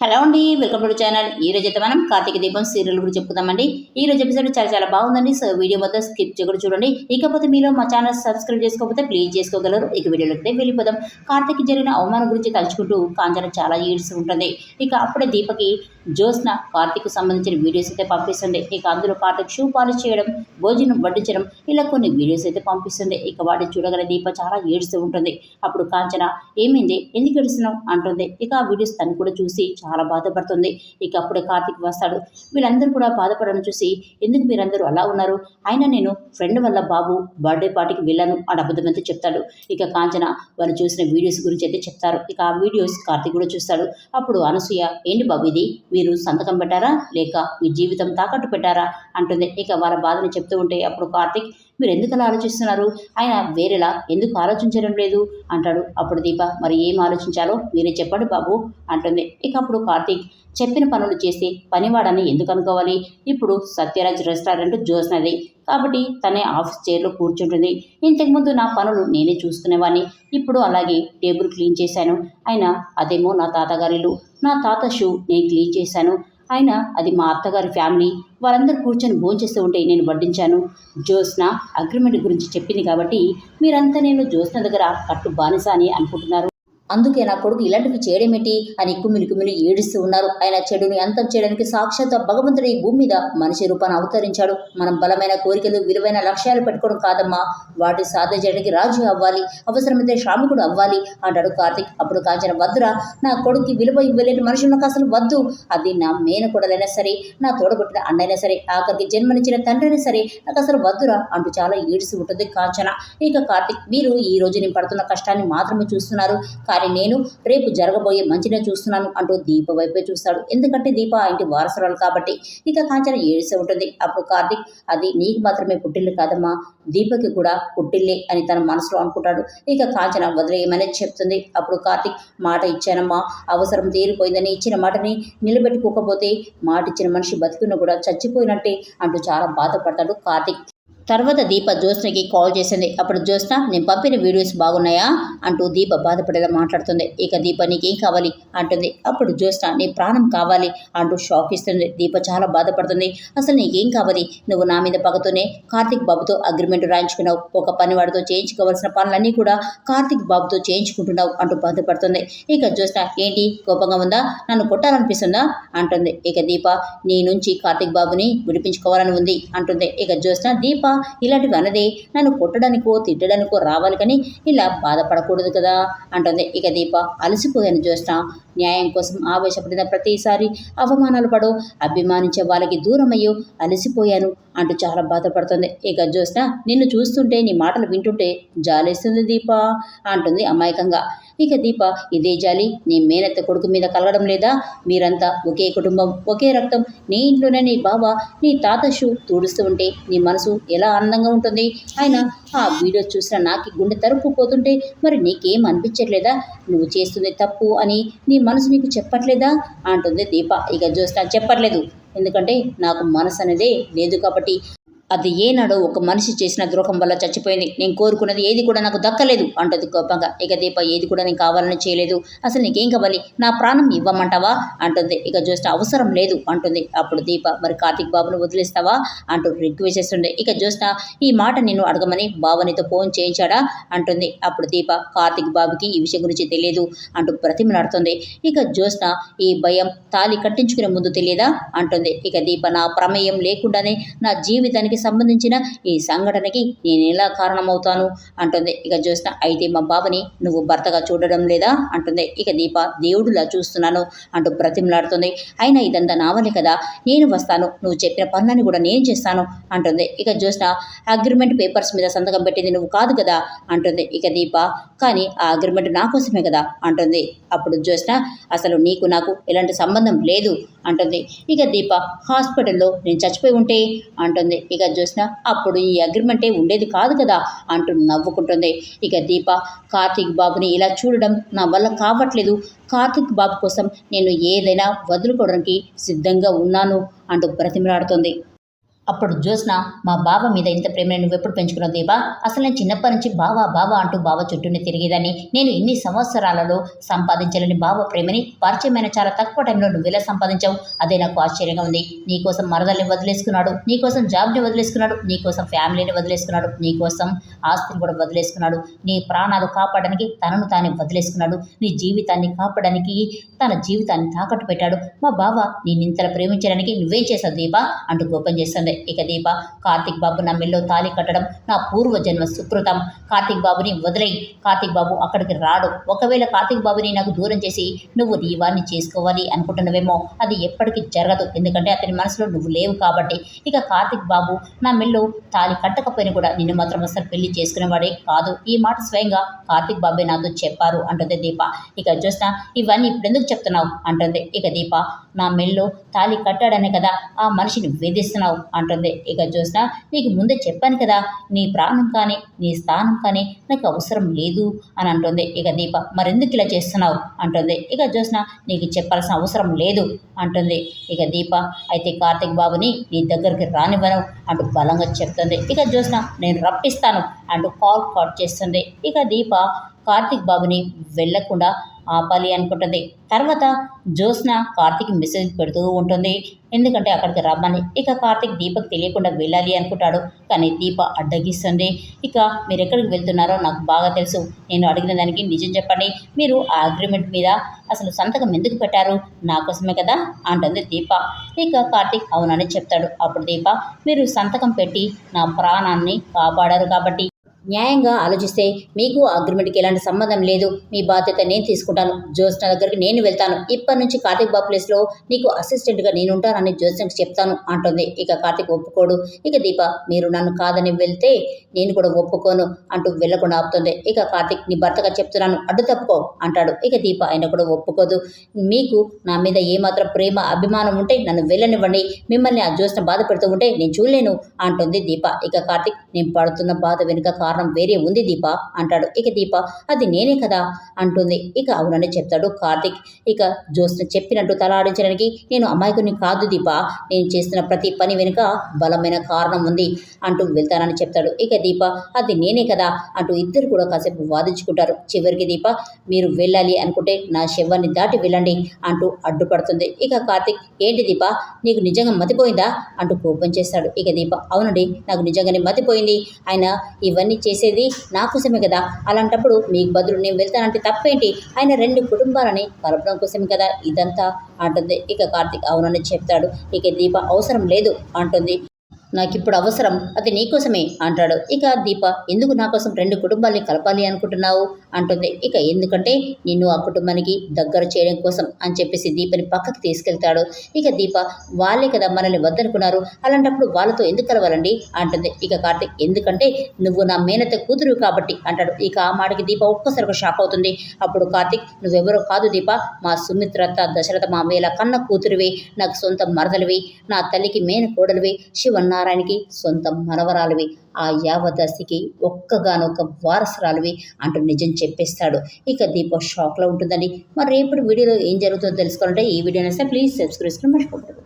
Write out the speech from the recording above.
Hello అండి welcome to channel. ఈ రోజు అయితే మనం కార్తీక దీపం సీరియల్ గురించి చెప్పుకుందామండి. ఈ రోజు ఎపిసోడ్ చాలా చాలా బాగుందండి సో వీడియో మొత్తం స్కిప్ చేయకుండా చూడండి. ఇకపోతే మీలో మా ఛానల్ సబ్స్క్రైబ్ చేసుకోకపోతే ప్లీజ్ చేసుకోగలరు. ఇక వీడియోలోకి అయితే వెళ్ళిపోదాం. కార్తీక్ జరిగిన అవమానం గురించి తలుచుకుంటూ కాంచన చాలా ఈడ్స్ ఉంటుంది. ఇక అప్పుడే దీపకి జ్యోత్స్న కార్తీక్ సంబంధించిన వీడియోస్ అయితే పంపిస్తుంది. ఇక అందులో కార్తీక్ షూ పాలిష్ చేయడం భోజనం వడ్డించడం ఇలా కొన్ని వీడియోస్ అయితే పంపిస్తుంది. ఇక వాటిని చూడగల దీప చాలా ఏడుస్తూ ఉంటుంది. అప్పుడు కాంచన ఏమైంది? ఎందుకు ఏడుస్తున్నావు? అంటుంది. ఇక ఆ వీడియోస్ తను కూడా చూసి చాలా బాధపడుతుంది. ఇక అప్పుడే కార్తీక్ వస్తాడు. వీళ్ళందరూ కూడా బాధపడడం చూసి ఎందుకు మీరందరూ అలా ఉన్నారు? అయినా నేను ఫ్రెండ్ వల్ల బాబు బర్త్డే పార్టీకి వెళ్ళాను అని అబద్ధమంతా చెప్తాడు. ఇక కాంచన వాళ్ళు చూసిన వీడియోస్ గురించి అయితే చెప్తారు. ఇక ఆ వీడియోస్ కార్తీక్ కూడా చూస్తాడు. అప్పుడు అనసూయ ఏంటి బాబు ఇది? మీరు సంతకం పెట్టారా? లేక మీ జీవితం తాకట్టు పెట్టారా? అంటుంది. ఇక వాళ్ళ బాధని చెప్తూ ఉంటే అప్పుడు కార్తీక్ మీరు ఎందుకు అలా ఆలోచిస్తున్నారు? ఆయన వేరేలా ఎందుకు ఆలోచించడం లేదు? అంటాడు. అప్పుడు దీప మరి ఏం ఆలోచించాలో? మీరే చెప్పండి బాబు అంటుంది. ఇక అప్పుడు కార్తీక్ చెప్పిన పనులు చేసి పనివాడని ఎందుకు అనుకోవాలి? ఇప్పుడు సత్యరాజ్ రెస్టారెంట్ జోస్నది. కాబట్టి తనే ఆఫీస్ చైర్లో కూర్చుంటుంది. ఇంతకుముందు నా పనులు నేనే చూసుకునేవాడిని ఇప్పుడు అలాగే టేబుల్ క్లీన్ చేశాను. అయినా అదేమో నా తాతగారిలు నా తాత షూ నేను క్లీన్ చేశాను. అయినా అది మా అత్తగారి ఫ్యామిలీ. వాళ్ళందరూ కూర్చొని భోంచేస్తూ ఉంటే నేను వడ్డించాను. జ్యోత్స్న అగ్రిమెంట్ గురించి చెప్పింది కాబట్టి మీరంతా నేను జ్యోత్స్న దగ్గర కట్టు బానిస అని అనుకుంటున్నారు. అందుకే నా కొడుకు ఇలాంటివి చేయడమేటి? అని కుమిలి కుమిలి ఏడుస్తూ ఉన్నారు. ఆయన చెడుని అంతం చేయడానికి సాక్షాత్ భగవంతుడు ఈ భూమి మీద మనిషి రూపాన్ని అవతరించాడు. మనం బలమైన కోరికలు విలువైన లక్ష్యాలు పెట్టుకోవడం కాదమ్మా. వాటి సాధించడానికి రాజు అవ్వాలి. అవసరమైతే శ్రామికుడు అవ్వాలి అంటాడు కార్తిక్. అప్పుడు కాంచన వద్దురా నా కొడుకు విలువ ఇవ్వలేని మనుషులు నాకు అసలు వద్దు. అది నా మేనకొడలైనా సరే నా తోడబుట్టిన అన్నైనా సరే ఆఖరికి జన్మనిచ్చిన తండ్రైనా సరే నాకు అసలు వద్దురా అంటూ చాలా ఏడిసి ఉంటుంది కాంచన. ఇక కార్తిక్ మీరు ఈ రోజు నేను పడుతున్న కష్టాన్ని మాత్రమే చూస్తున్నారు. కానీ నేను రేపు జరగబోయే మంచినే చూస్తున్నాను అంటూ దీప వైపే చూస్తాడు. ఎందుకంటే దీప ఆ ఇంటి వారసురాలు కాబట్టి ఇక కాంచన ఏడిసే ఉంటుంది. అప్పుడు కార్తిక్ అది నీకు మాత్రమే పుట్టిల్లు కాదమ్మా. దీపకి కూడా పుట్టిల్లే అని తన మనసులో అనుకుంటాడు. ఇక కాంచన వదిలేయమని చెప్తుంది. అప్పుడు కార్తిక్ మాట ఇచ్చానమ్మా. అవసరం తీరిపోయిందని ఇచ్చిన మాటని నిలబెట్టుకోకపోతే మాట ఇచ్చిన మనిషి బతికున్న కూడా చచ్చిపోయినట్టే అంటూ చాలా బాధపడతాడు కార్తిక్. తర్వాత దీప జ్యోత్స్నకి కాల్ చేసింది. అప్పుడు జ్యోత్స్న నేను పంపిన వీడియోస్ బాగున్నాయా? అంటూ దీప బాధపడేలా మాట్లాడుతుంది. ఇక దీప నీకేం కావాలి? అంటుంది. అప్పుడు జ్యోత్స్న నీ ప్రాణం కావాలి అంటూ షాక్ ఇస్తుంది. దీప చాలా బాధపడుతుంది. అసలు నీకేం కావాలి? నువ్వు నా మీద పగతోనే కార్తిక్ బాబుతో అగ్రిమెంట్ రాయించుకున్నావు. ఒక పనివాడితో చేయించుకోవాల్సిన పనులన్నీ కూడా కార్తిక్ బాబుతో చేయించుకుంటున్నావు అంటూ బాధపడుతుంది. ఇక జ్యోత్స్న ఏంటి? కోపంగా ఉందా? నన్ను కొట్టాలనిపిస్తుందా? అంటుంది. ఇక దీప నీ నుంచి కార్తిక్ బాబుని విడిపించుకోవాలని ఉంది అంటుంది. ఇక జ్యోత్స్న దీప ఇలాంటివి అన్నది నన్ను కొట్టడానికో తిట్టడానికో రావాలి కానీ ఇలా బాధపడకూడదు కదా అంటుంది. ఇక దీప అలసిపోయాను జ్యోత్స్న న్యాయం కోసం ఆవేశపడిన ప్రతిసారి అవమానాలు పడో అభిమానించే వాళ్ళకి దూరమయ్యో అలసిపోయాను అంటూ చాలా బాధపడుతుంది. ఇక జ్యోత్స్న నిన్ను చూస్తుంటే నీ మాటలు వింటుంటే జాలేస్తుంది దీప అంటుంది అమాయకంగా. ఇక దీప ఇదే జాలి. నీ మేనత్త కొడుకు మీద కలగడం లేదా? మీరంతా ఒకే కుటుంబం ఒకే రక్తం. నీ ఇంట్లోనే నీ బావ నీ తాత షూ తుడుస్తూ ఉంటే నీ మనసు ఎలా ఆనందంగా ఉంటుంది? ఆయన ఆ వీడియో చూసిన నాకు గుండె తరుపుపోతుంటే మరి నీకేం అనిపించట్లేదా? నువ్వు చేస్తుంది తప్పు అని నీ మనసు నీకు చెప్పట్లేదా? అంటుంది దీప. ఇక చూస్తా చెప్పట్లేదు. ఎందుకంటే నాకు మనసు అనేదే లేదు కాబట్టి అది ఏనాడో ఒక మనిషి చేసిన ద్రోహం వల్ల చచ్చిపోయింది. నేను కోరుకున్నది ఏది కూడా నాకు దక్కలేదు అంటది కోపంగా. ఇక దీప ఏది కూడా నేను కావాలని చేయలేదు. అసలు నీకేం కావాలి? నా ప్రాణం ఇవ్వమంటావా? అంటుంది. ఇక జ్యోష్ణ అవసరం లేదు అంటుంది. అప్పుడు దీప మరి కార్తీక్ బాబును వదిలేస్తావా? అంటూ రిక్వెస్ట్ చేస్తుండే. ఇక జ్యోష్ణ ఈ మాట నిన్ను అడగమని బావనితో ఫోన్ చేయించాడా? అంటుంది. అప్పుడు దీప కార్తీక్ బాబుకి ఈ విషయం గురించి తెలియదు అంటూ ప్రతిమలాడుతుంది ఇక జ్యోష్ణ ఈ భయం తాలి కట్టించుకునే ముందు తెలియదా? అంటుంది. ఇక దీప నా ప్రమేయం లేకుండానే నా జీవితానికి సంబంధించిన ఈ సంఘటనకి నేను ఎలా కారణమవుతాను? అంటుంది. ఇక జ్యోత్స్న అయితే మా బావని నువ్వు భర్తగా చూడడం లేదా అంటుంది. ఇక దీప దేవుడులా చూస్తున్నాను అంటూ బ్రతిమలాడుతుంది. అయినా ఇదంతా నావలే కదా? నేను వస్తాను. నువ్వు చెప్పిన పనులని కూడా నేను చేస్తాను అంటుంది. ఇక జ్యోత్స్న అగ్రిమెంట్ పేపర్స్ మీద సంతకం పెట్టింది నువ్వు కాదు కదా అంటుంది. ఇక దీప కానీ ఆ అగ్రిమెంట్ నా కోసమే కదా అంటుంది. అప్పుడు జ్యోత్స్న అసలు నీకు నాకు ఎలాంటి సంబంధం లేదు. అంటుంది. ఇక దీప హాస్పిటల్లో నేను చచ్చిపోయి ఉంటే? అంటుంది. ఇక చూసిన అప్పుడు ఈ అగ్రిమెంటే ఉండేది కాదు కదా? అంటూ నవ్వుకుంటుంది. ఇక దీప కార్తీక్ బాబుని ఇలా చూడడం నా వల్ల కావట్లేదు. కార్తీక్ బాబు కోసం నేను ఏదైనా వదులుకోవడానికి సిద్ధంగా ఉన్నాను అంటూ బ్రతిమలాడుతుంది. అప్పుడు జ్యోత్స్న మా బావ మీద ఇంత ప్రేమ నువ్వు ఎప్పుడు పెంచుకున్నావు దీపా అసలు నేను చిన్నప్పటి నుంచి బావా బావా అంటూ బావ చుట్టూనే తిరిగేదాన్ని. నేను ఇన్ని సంవత్సరాలలో సంపాదించాలని బావ ప్రేమని పరిచయమైన చాలా తక్కువ టైంలో నువ్వు ఎలా సంపాదించావు? అదే నాకు ఆశ్చర్యంగా ఉంది. నీకోసం మరదల్ని వదిలేసుకున్నాడు. నీకోసం జాబ్ని వదిలేసుకున్నాడు. నీకోసం ఫ్యామిలీని వదిలేసుకున్నాడు. నీకోసం ఆస్తిని కూడా వదిలేసుకున్నాడు. నీ ప్రాణాలు కాపాడడానికి తనను తానే వదిలేసుకున్నాడు. నీ జీవితాన్ని కాపాడడానికి తన జీవితాన్ని తాకట్టు పెట్టాడు. మా బావ నేను ఇంతలా ప్రేమించడానికి నువ్వేం చేశావు దీపా అంటూ కోపం చేస్తుంది. ఇక దీప కార్తిక్ బాబు నా మెల్లో తాళి కట్టడం నా పూర్వ జన్మ సుకృతం. కార్తిక్ బాబుని వదిలేయి. కార్తిక్ బాబు అక్కడికి రాడు. ఒకవేళ కార్తిక్ బాబుని నాకు దూరం చేసి నువ్వు నీ వారిని చేసుకోవాలి అనుకుంటున్నావేమో అది ఎప్పటికీ జరగదు. ఎందుకంటే అతని మనసులో నువ్వు లేవు కాబట్టి. ఇక కార్తిక్ బాబు నా మెల్లో తాళి కట్టకపోయినా కూడా నిన్ను మాత్రం అసలు పెళ్ళి చేసుకునేవాడే కాదు. ఈ మాట స్వయంగా కార్తిక్ బాబే నాతో చెప్పారు అంటుంది దీప. ఇక చూసిన ఇవన్నీ ఇప్పుడు ఎందుకు చెప్తున్నావు? అంటుంది. ఇక దీప నా మెల్లో తాళి కట్టాడనే కదా ఆ మనిషిని వేధిస్తున్నావు? అంటుంది. అంటుంది. ఇక చూసిన నీకు ముందే చెప్పాను కదా నీ ప్రాణం కానీ నీ స్థానం కానీ నాకు అవసరం లేదు అని అంటుంది. ఇక దీప మరెందుకు ఇలా చేస్తున్నావు? అంటుంది. ఇక చూసిన నీకు చెప్పాల్సిన అవసరం లేదు అంటుంది. ఇక దీప అయితే కార్తిక్ బాబుని నీ దగ్గరికి రానివ్వను. అంటూ బలంగా చెప్తుంది. ఇక జ్యోత్స్న నేను రప్పిస్తాను అంటూ కాల్ కట్ చేస్తుంది. ఇక దీప కార్తిక్ బాబుని వెళ్ళకుండా ఆపాలి అనుకుంటుంది. తర్వాత జ్యోత్స్న కార్తిక్ మెసేజ్ పెడుతూ ఉంటుంది. ఎందుకంటే అక్కడికి రమ్మని. ఇక కార్తిక్ దీపక్ తెలియకుండా వెళ్ళాలి అనుకుంటాడు. కానీ దీప అడ్డగిస్తుంది. ఇక మీరు ఎక్కడికి వెళ్తున్నారో నాకు బాగా తెలుసు. నేను అడిగిన దానికి నిజం చెప్పండి. మీరు ఆ అగ్రిమెంట్ మీద అసలు సంతకం ఎందుకు పెట్టారు? నా కోసమే కదా అంటుంది దీప. ఇక కార్తీక్ అవునని చెప్తాడు. అప్పుడు దీప మీరు సంతకం పెట్టి నా ప్రాణాన్ని కాపాడారు కాబట్టి న్యాయంగా ఆలోచిస్తే మీకు అగ్రిమెంట్కి ఎలాంటి సంబంధం లేదు. మీ బాధ్యత నేను తీసుకుంటాను. జ్యోత్స్న దగ్గరికి నేను వెళ్తాను. ఇప్పటి నుంచి కార్తిక్ బాబు ప్లేస్లో నీకు అసిస్టెంట్గా నేను ఉంటానని జ్యోత్స్నకి చెప్తాను అంటుంది. ఇక కార్తిక్ ఒప్పుకోడు. ఇక దీప మీరు నన్ను కాదని వెళ్తే నేను కూడా ఒప్పుకోను అంటూ వెళ్ళకుండా ఆపుతుంది. ఇక కార్తిక్ నీ భర్తగా చెప్తున్నాను. అడ్డు తప్పుకో అంటాడు. ఇక దీప ఆయన కూడా ఒప్పుకోదు. మీకు నా మీద ఏమాత్రం ప్రేమ అభిమానం ఉంటే నన్ను వెళ్ళనివ్వండి. మిమ్మల్ని ఆ జ్యోత్స్న బాధ పెడుతూ ఉంటే నేను చూడలేను అంటుంది దీప. ఇక కార్తిక్ నేను పడుతున్న బాధ వెనుక కారణం వేరే ఉంది దీప అంటాడు. ఇక దీప అది నేనే కదా అంటుంది. ఇక అవునని చెప్తాడు కార్తిక్. ఇక జ్యోత్స్న చెప్పినట్టు తలాడించడానికి నేను అమాయకుని కాదు దీప. నేను చేస్తున్న ప్రతి పని వెనుక బలమైన కారణం ఉంది అంటూ వెళ్తానని చెప్తాడు. ఇక దీప అది నేనే కదా అంటూ ఇద్దరు కూడా కాసేపు వాదించుకుంటారు. చివరికి దీప మీరు వెళ్ళాలి అనుకుంటే నా శవాన్ని దాటి వెళ్ళండి అంటూ అడ్డుపడుతుంది. ఇక కార్తిక్ ఏంటి దీప? నీకు నిజంగా మతిపోయిందా? అంటూ కోపం చేస్తాడు. ఇక దీప అవునండి నాకు నిజంగానే మతిపోయింది. ఆయన ఇవన్నీ చేసేది నా కోసమే కదా. అలాంటప్పుడు మీకు బదులు నేను వెళ్తానంటే తప్పేంటి? ఆయన రెండు కుటుంబాలని కలపడం కోసమే కదా ఇదంతా అంటుంది. ఇక కార్తిక్ అవునని చెప్తాడు. ఇక దీప అవసరం లేదు అంటుంది. నాకు ఇప్పుడు అవసరం అది నీకోసమే అంటాడు. ఇక దీప ఎందుకు నా కోసం రెండు కుటుంబాల్ని కలపాలి అనుకుంటున్నావు? అంటుంది. ఇక ఎందుకంటే నిన్ను ఆ కుటుంబానికి దగ్గర చేయడం కోసం అని చెప్పేసి దీపని పక్కకి తీసుకెళ్తాడు. ఇక దీప వాళ్ళే కదా మనల్ని వద్దనుకున్నారు. అలాంటప్పుడు వాళ్ళతో ఎందుకు కలవాలండి? అంటుంది. ఇక కార్తిక్ ఎందుకంటే నువ్వు నా మేనత కూతురు కాబట్టి అంటాడు. ఇక ఆ మాటకి దీప ఒక్కసారిగా షాక్ అవుతుంది. అప్పుడు కార్తిక్ నువ్వెవరో కాదు దీప మా సుమిత్రత దశరథ మామయ్యల కన్న కూతురివి నాకు సొంత మరదలివి నా తల్లికి మేన కోడలివి నారాయణకి సొంత మనవరాలివి. ఆ యావదశికి ఒక్కగానొక్క వారసురాలివి అంటూ నిజం చెప్పేస్తాడు. ఇక దీప షాక్లో ఉంటుందండి. మరి రేపటి వీడియోలో ఏం జరుగుతుందో తెలుసుకోవాలంటే ఈ వీడియో ప్లీజ్ సబ్స్క్రైబ్ చేసుకుని మర్చిపోకూడదు.